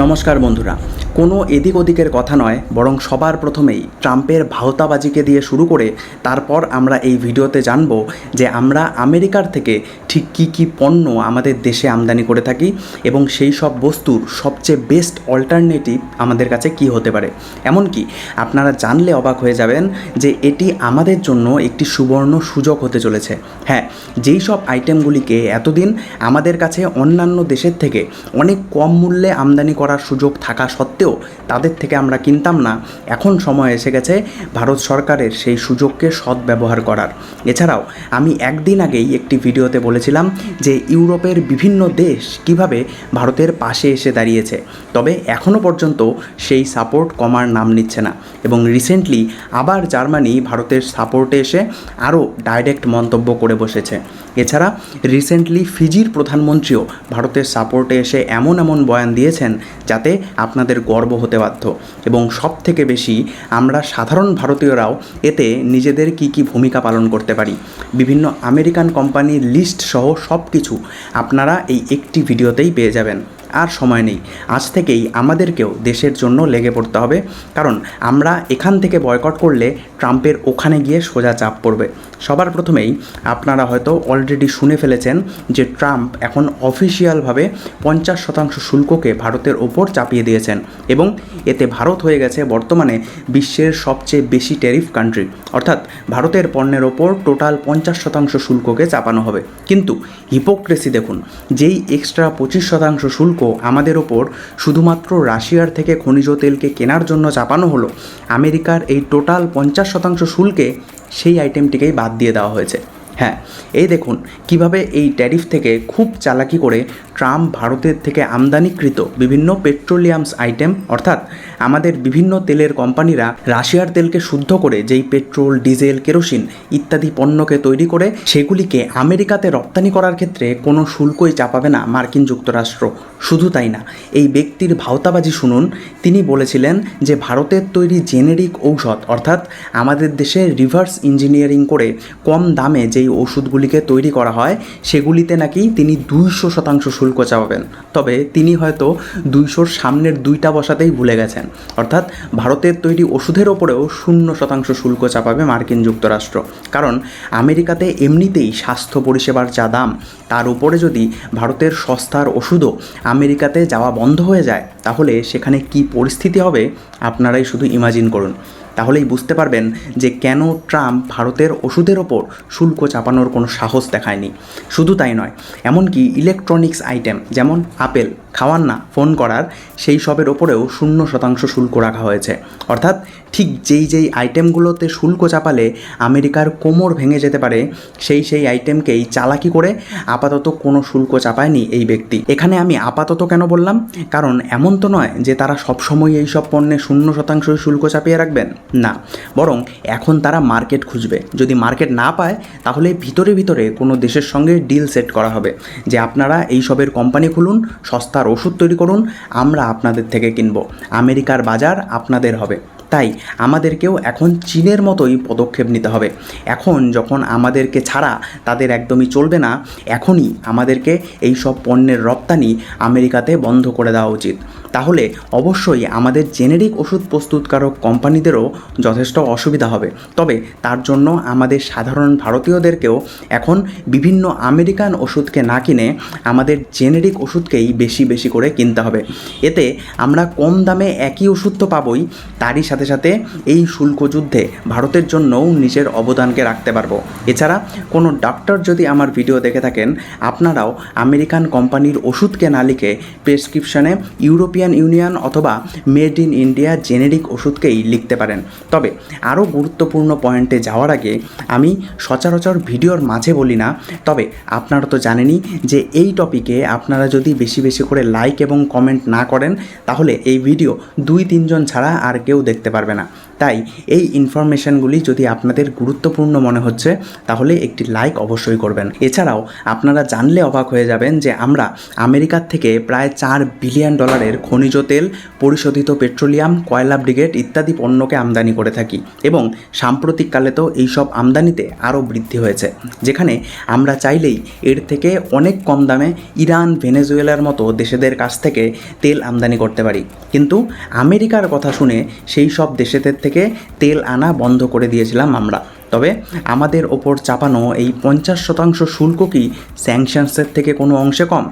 নমস্কার বন্ধুরা। কোনো এদিক ওদিকের কথা নয়, বরং সবার প্রথমেই ট্রাম্পের ভাওতাবাজিকে দিয়ে শুরু করে তারপর আমরা এই ভিডিওতে জানব যে আমরা আমেরিকার থেকে ঠিক কী কী পণ্য আমাদের দেশে আমদানি করে থাকি এবং সেই সব বস্তুর সবচেয়ে বেস্ট অল্টারনেটিভ আমাদের কাছে কি হতে পারে? এমনকি আপনারা জানলে অবাক হয়ে যাবেন যে এটি আমাদের জন্য একটি সুবর্ণ সুযোগ হতে চলেছে। হ্যাঁ যেই সব আইটেমগুলিকে এতদিন আমাদের কাছে অন্যান্য দেশের থেকে অনেক কম মূল্যে আমদানি করার সুযোগ থাকা সত্ত্বেও তাদের থেকে আমরা কিনতাম না। এখন সময় এসে গেছে ভারত সরকারের সেই সুযোগকে সদ্ব্যবহার করার। এছাড়াও আমি একদিন আগেই একটি ভিডিওতে বলেছিলাম যে ইউরোপের বিভিন্ন দেশ কীভাবে ভারতের পাশে এসে দাঁড়িয়েছে। তবে এখনও পর্যন্ত সেই সাপোর্ট কমার নাম নিচ্ছে না। এবং রিসেন্টলি আবার জার্মানি ভারতের সাপোর্টে এসে আরও ডাইরেক্ট মন্তব্য করে বসেছে। এছাড়া রিসেন্টলি ফিজির প্রধানমন্ত্রীও ভারতের সাপোর্টে এসে এমন এমন বয়ান দিয়েছেন যাতে আপনাদের গর্ব হতে বাধ্য। এবং সব থেকে বেশি আমরা সাধারণ ভারতীয়রাও এতে নিজেদের কি কি ভূমিকা পালন করতে পারি, বিভিন্ন আমেরিকান কোম্পানির লিস্ট সহ সব কিছু আপনারা এই একটি ভিডিওতেই পেয়ে যাবেন। আর সময় নেই। আজ থেকেই আমাদেরকেও দেশের জন্য লেগে পড়তে হবে। কারণ আমরা এখান থেকে বয়কট করলে ট্রাম্পের ওখানে গিয়ে সোজা চাপ পড়বে। সবার প্রথমেই আপনারা হয়তো অলরেডি শুনে ফেলেছেন যে ট্রাম্প এখন অফিসিয়ালভাবে পঞ্চাশ শতাংশ শুল্ককে ভারতের ওপর চাপিয়ে দিয়েছেন এবং এতে ভারত হয়ে গেছে বর্তমানে বিশ্বের সবচেয়ে বেশি ট্যারিফ কান্ট্রি অর্থাৎ ভারতের পণ্যের ওপর টোটাল পঞ্চাশ শতাংশ শুল্ককে চাপানো হবে। কিন্তু হিপোক্রেসি দেখুন, যেই এক্সট্রা পঁচিশ শতাংশ শুল্ক আমাদের ওপর শুধুমাত্র রাশিয়ার থেকে খনিজ তেলকে কেনার জন্য চাপানো হলো, আমেরিকার এই টোটাল পঞ্চাশ শতাংশ শুল্কে সেই আইটেমটিকেই বাদ দিয়ে দেওয়া হয়েছে। হ্যাঁ এই দেখুন কীভাবে এই ট্যারিফ থেকে খুব চালাকি করে ট্রাম্প ভারতের থেকে আমদানিকৃত বিভিন্ন পেট্রোলিয়ামস আইটেম, অর্থাৎ আমাদের বিভিন্ন তেলের কোম্পানিরা রাশিয়ার তেলকে শুদ্ধ করে যেই পেট্রোল, ডিজেল, কেরোসিন ইত্যাদি পণ্যকে তৈরি করে, সেগুলিকে আমেরিকাতে রপ্তানি করার ক্ষেত্রে কোনো শুল্কই চাপাবে না মার্কিন যুক্তরাষ্ট্র। শুধু তাই না, এই ব্যক্তির ভাওতাবাজি শুনুন, তিনি বলেছিলেন যে ভারতের তৈরি জেনেরিক ঔষধ, অর্থাৎ আমাদের দেশে রিভার্স ইঞ্জিনিয়ারিং করে কম দামে যেই ওষুধগুলিকে তৈরি করা হয়, সেগুলিতে নাকি তিনি দুইশো শতাংশ শুল্ক চাপাবেন। তবে তিনি হয়তো দুইশোর সামনের দুইটা বসাতেই ভুলে গেছেন। অর্থাৎ ভারতের তৈরি ওষুধের ওপরেও শূন্য শতাংশ শুল্ক চাপাবে মার্কিন যুক্তরাষ্ট্র। কারণ আমেরিকাতে এমনিতেই স্বাস্থ্য পরিষেবার যা দাম, তার উপরে যদি ভারতের সস্তার ওষুধও আমেরিকাতে যাওয়া বন্ধ হয়ে যায়, তাহলে সেখানে কি পরিস্থিতি হবে? আপনারাই শুধু ইমাজিন করুন। তাহলেই বুঝতে পারবেন যে কেন ট্রাম্প ভারতের ওষুধের ওপর শুল্ক চাপানোর কোনো সাহস দেখায়নি। শুধু তাই নয়, এমনকি ইলেকট্রনিক্স আইটেম যেমন আপেল খাওয়ার না, ফোন করার, সেই সবের ওপরেও শূন্য শতাংশ শুল্ক রাখা হয়েছে। অর্থাৎ ঠিক যেই যেই আইটেমগুলোতে শুল্ক চাপালে আমেরিকার কোমর ভেঙে যেতে পারে, সেই সেই আইটেমকেই চালাকি করে আপাতত কোনো শুল্ক চাপায়নি এই ব্যক্তি। এখানে আমি আপাতত কেন বললাম? কারণ এমন তো নয় যে তারা সবসময় এই সব পণ্যে শূন্য শতাংশ শুল্ক চাপিয়ে রাখবেন। না, বরং এখন তারা মার্কেট খুঁজবে। যদি মার্কেট না পায়, তাহলে ভিতরে ভিতরে কোনো দেশের সঙ্গে ডিল সেট করা হবে, যে আপনারা এই সবের কোম্পানি খুলুন সস্তার ওষুধ তৈরি করুন, আমরা আপনাদের থেকে কিনব। আমেরিকার বাজার আপনাদের হবে। তাই আমাদেরকেও এখন চীনের মতোই পদক্ষেপ নিতে হবে। এখন যখন আমাদেরকে ছাড়া তাদের একদমই চলবে না, এখনই আমাদেরকে এই সব পণ্যের রপ্তানি আমেরিকাতে বন্ধ করে দেওয়া উচিত। তাহলে অবশ্যই আমাদের জেনেরিক ওষুধ প্রস্তুতকারক কোম্পানিদেরও যথেষ্ট অসুবিধা হবে। তবে তার জন্য আমাদের সাধারণ ভারতীয়দেরকেও এখন বিভিন্ন আমেরিকান ওষুধকে না কিনে আমাদের জেনেরিক ওষুধকেই বেশি বেশি করে কিনতে হবে। এতে আমরা কম দামে একই ওষুধ তো পাবই, তারই সাথে সাথে এই শুল্ক যুদ্ধে ভারতের জন্যও নিজের অবদানকে রাখতে পারব। এছাড়া কোনো ডক্টর যদি আমার ভিডিও দেখে থাকেন, আপনারাও আমেরিকান কোম্পানির ওষুধকে না লিখে প্রেসক্রিপশনে ইউরোপিয়ান ইউনিয়ন অথবা মেড ইন ইন্ডিয়া জেনেরিক ওষুধকেই লিখতে পারেন। তবে আরও গুরুত্বপূর্ণ পয়েন্টে যাওয়ার আগে আমি সচরাচর ভিডিওর মাঝে বলি না, তবে আপনারা তো জানেনই যে এই টপিকে আপনারা যদি বেশি বেশি করে লাইক এবং কমেন্ট না করেন, তাহলে এই ভিডিও দুই তিনজন ছাড়া আর কেউ দেখতে পারবে না। তাই এই ইনফরমেশনগুলি যদি আপনাদের গুরুত্বপূর্ণ মনে হচ্ছে, তাহলে একটি লাইক অবশ্যই করবেন। এছাড়াও আপনারা জানলে অবাক হয়ে যাবেন যে আমরা আমেরিকার থেকে প্রায় চার বিলিয়ন ডলারের খনিজ তেল, পরিশোধিত পেট্রোলিয়াম, কয়লা ব্রিগেড ইত্যাদি পণ্যকে আমদানি করে থাকি এবং সাম্প্রতিককালে তো এইসব আমদানিতে আরও বৃদ্ধি হয়েছে, যেখানে আমরা চাইলেই এর থেকে অনেক কম দামে ইরান, ভেনেজুয়েলার মতো দেশেদের কাছ থেকে তেল আমদানি করতে পারি। কিন্তু আমেরিকার কথা শুনে সেই সব দেশেদের থেকে তেল আনা বন্ধ করে দিয়েছিলাম আমরা। তবে আমাদের ওপর চাপানো এই পঞ্চাশ শতাংশ শুল্ক কি স্যাংশনসের থেকে কোনো অংশে কম?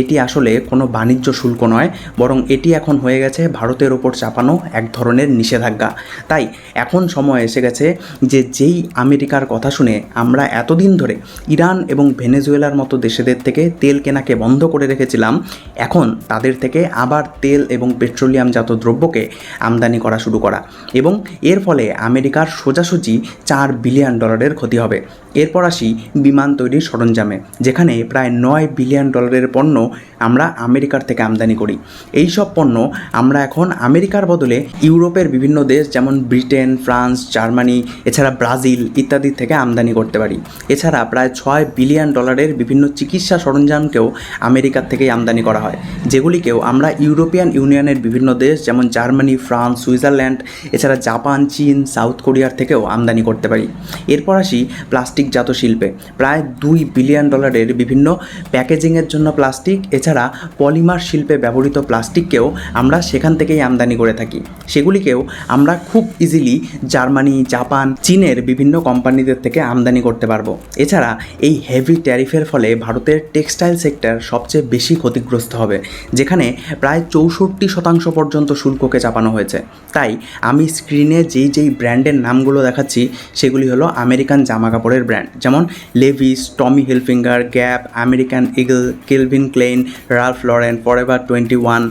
এটি আসলে কোনো বাণিজ্য শুল্ক নয়, বরং এটি এখন হয়ে গেছে ভারতের ওপর চাপানো এক ধরনের নিষেধাজ্ঞা। তাই এখন সময় এসে গেছে যে যেই আমেরিকার কথা শুনে আমরা এতদিন ধরে ইরান এবং ভেনেজুয়েলার মতো দেশেদের থেকে তেল কেনাকে বন্ধ করে রেখেছিলাম, এখন তাদের থেকে আবার তেল এবং পেট্রোলিয়ামজাত দ্রব্যকে আমদানি করা শুরু করা। এবং এর ফলে আমেরিকার সোজাসুজি চার বিলিয়ন ডলারের ক্ষতি হবে। এরপর আসি বিমান তৈরির সরঞ্জামে, যেখানে প্রায় নয় বিলিয়ন ডলারের পণ্য আমরা আমেরিকার থেকে আমদানি করি। এই সব পণ্য আমরা এখন আমেরিকার বদলে ইউরোপের বিভিন্ন দেশ যেমন ব্রিটেন, ফ্রান্স, জার্মানি, এছাড়া ব্রাজিল ইত্যাদি থেকে আমদানি করতে পারি। এছাড়া প্রায় ছয় বিলিয়ন ডলারের বিভিন্ন চিকিৎসা সরঞ্জামকেও আমেরিকার থেকেই আমদানি করা হয়, যেগুলিকেও আমরা ইউরোপিয়ান ইউনিয়নের বিভিন্ন দেশ যেমন জার্মানি, ফ্রান্স, সুইজারল্যান্ড, এছাড়া জাপান, চীন, সাউথ কোরিয়ার থেকেও আমদানি করতে পারি। এরপর আসি প্লাস্টিকজাত শিল্পে। প্রায় দুই বিলিয়ন ডলারের বিভিন্ন প্যাকেজিংয়ের জন্য প্লাস্টিক, এছাড়া পলিমার শিল্পে ব্যবহৃত প্লাস্টিককেও আমরা সেখান থেকেই আমদানি করে থাকি। সেগুলিকেও আমরা খুব ইজিলি জার্মানি, জাপান, চীনের বিভিন্ন কোম্পানিদের থেকে আমদানি করতে পারব। এছাড়া এই হেভি ট্যারিফের ফলে ভারতের টেক্সটাইল সেক্টর সবচেয়ে বেশি ক্ষতিগ্রস্ত হবে, যেখানে প্রায় চৌষট্টি শতাংশ পর্যন্ত শুল্ককে চাপানো হয়েছে। তাই আমি স্ক্রিনে যেই যেই ব্র্যান্ডের নামগুলো দেখাচ্ছি, সেগুলি হলো আমেরিকান জামা কাপড়ের ব্র্যান্ড যেমন Levi's Tommy Hilfiger Gap American Eagle Calvin Klein Ralph Lauren forever twenty one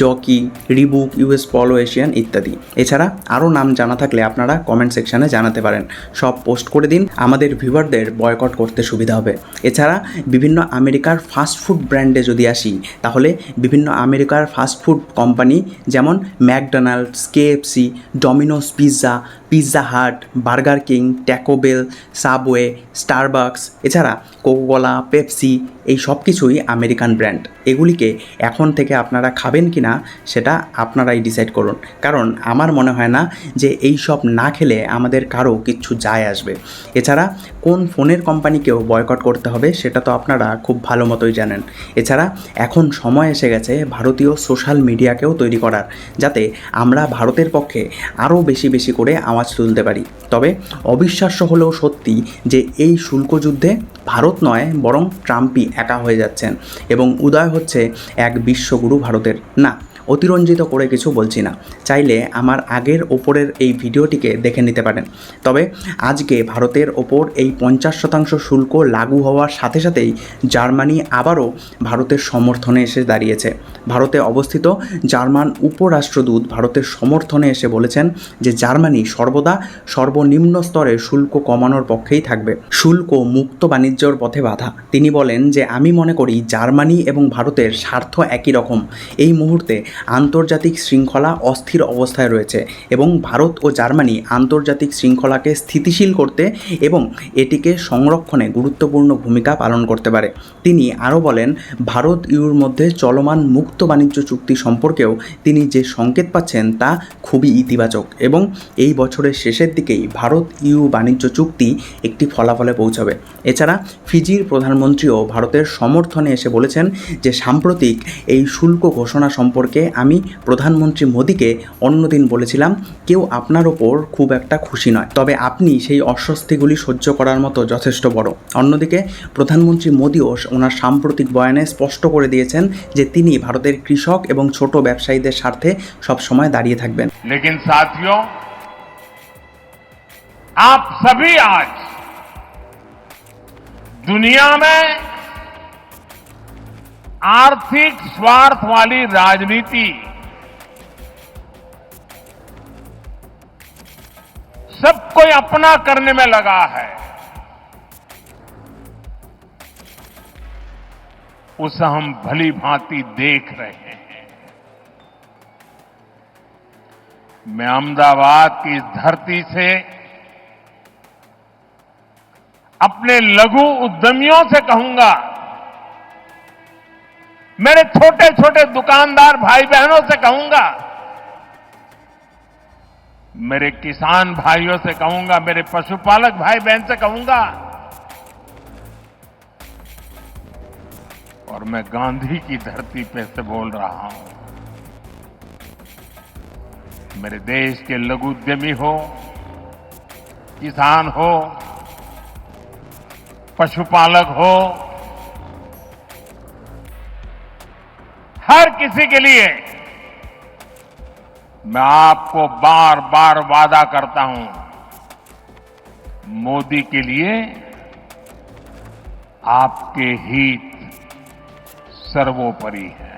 Jockey Reebok US Polo Asian ইত্যাদি। এছাড়া আরও নাম জানা থাকলে আপনারা কমেন্ট সেকশানে জানাতে পারেন। সব পোস্ট করে দিন, আমাদের ভিউয়ারদের বয়কট করতে সুবিধা হবে। এছাড়া বিভিন্ন আমেরিকার ফাস্টফুড ব্র্যান্ডে যদি আসি, তাহলে বিভিন্ন আমেরিকার ফাস্টফুড কোম্পানি যেমন McDonald's KFC Domino's pizza pizza hut Burger King Taco Bell Subway Starbucks এছাড়া কোকোকোলা পেপসি এই সব কিছুই আমেরিকান ব্র্যান্ড। এগুলিকে এখন থেকে আপনারা খাবেন কি না সেটা আপনারাই ডিসাইড করুন। কারণ আমার মনে হয় না যে এই সব না খেলে আমাদের কারও কিচ্ছু যায় আসবে। এছাড়া কোন ফোনের কোম্পানিকেও বয়কট করতে হবে সেটা তো আপনারা খুব ভালো মতোই জানেন। এছাড়া এখন সময় এসে গেছে ভারতীয় সোশ্যাল মিডিয়াকেও তৈরি করার, যাতে আমরা ভারতের পক্ষে আরও বেশি বেশি করে আওয়াজ তুলতে পারি। তবে অবিশ্বাস্য হলেও সত্যি যে এই শুল্ক যুদ্ধে ভারত নয়, বরং ট্রাম্পই একা হয়ে যাচ্ছেন। এবং উদয় হচ্ছে এক বিশ্বগুরু ভারতের না অতিরঞ্জিত করে কিছু বলছি না। চাইলে আমার আগের ওপরের এই ভিডিওটিকে দেখে নিতে পারেন। তবে আজকে ভারতের ওপর এই পঞ্চাশ শতাংশ শুল্ক লাগু হওয়ার সাথে সাথেই জার্মানি আবারও ভারতের সমর্থনে এসে দাঁড়িয়েছে। ভারতে অবস্থিত জার্মান উপরাষ্ট্রদূত ভারতের সমর্থনে এসে বলেছেন যে জার্মানি সর্বদা সর্বনিম্ন স্তরে শুল্ক কমানোর পক্ষেই থাকবে। শুল্ক মুক্ত বাণিজ্যর পথে বাধা। তিনি বলেন যে, আমি মনে করি জার্মানি এবং ভারতের স্বার্থ একই রকম। এই মুহূর্তে আন্তর্জাতিক শৃঙ্খলা অস্থির অবস্থায় রয়েছে এবং ভারত ও জার্মানি আন্তর্জাতিক শৃঙ্খলাকে স্থিতিশীল করতে এবং এটিকে সংরক্ষণে গুরুত্বপূর্ণ ভূমিকা পালন করতে পারে। তিনি আরও বলেন, ভারত ইউর মধ্যে চলমান মুক্ত বাণিজ্য চুক্তি সম্পর্কেও তিনি যে সংকেত পাচ্ছেন তা খুবই ইতিবাচক এবং এই বছরের শেষের দিকেই ভারত ইউ বাণিজ্য চুক্তি একটি ফলাফলে পৌঁছাবে। এছাড়া ফিজির প্রধানমন্ত্রীও ভারতের সমর্থনে এসে বলেছেন যে সাম্প্রতিক এই শুল্ক ঘোষণা সম্পর্কে আমি প্রধানমন্ত্রী মোদীকে অন্যদিন বলেছিলাম কেউ আপনার ওপর খুব একটা খুশি নয় তবে আপনি সেই অস্বস্তিগুলি সহ্য করার মতো যথেষ্ট বড় অন্যদিকে প্রধানমন্ত্রী মোদীও ওনার সাম্প্রতিক বয়ানে স্পষ্ট করে দিয়েছেন যে তিনি ভারতের কৃষক এবং ছোট ব্যবসায়ীদের স্বার্থে সবসময় দাঁড়িয়ে থাকবেন लेकिन साथियों आप सभी आज दुनिया में आर्थिक स्वार्थ वाली राजनीति। सब कोई अपना करने में लगा है। उसे हम भली भांति देख रहे हैं। मैं अहमदाबाद की धरती से अपने लघु उद्यमियों से कहूँगा मेरे छोटे छोटे दुकानदार भाई बहनों से कहूँगा, मेरे किसान भाइयों से कहूँगा, मेरे पशुपालक भाई बहन से कहूँगा, और मैं गांधी की धरती पे से बोल रहा हूँ, मेरे देश के लघु उद्यमी हो, किसान हो, पशुपालक हो हर किसी के लिए मैं आपको बार बार वादा करता हूँ, मोदी के लिए आपके हित सर्वोपरि है।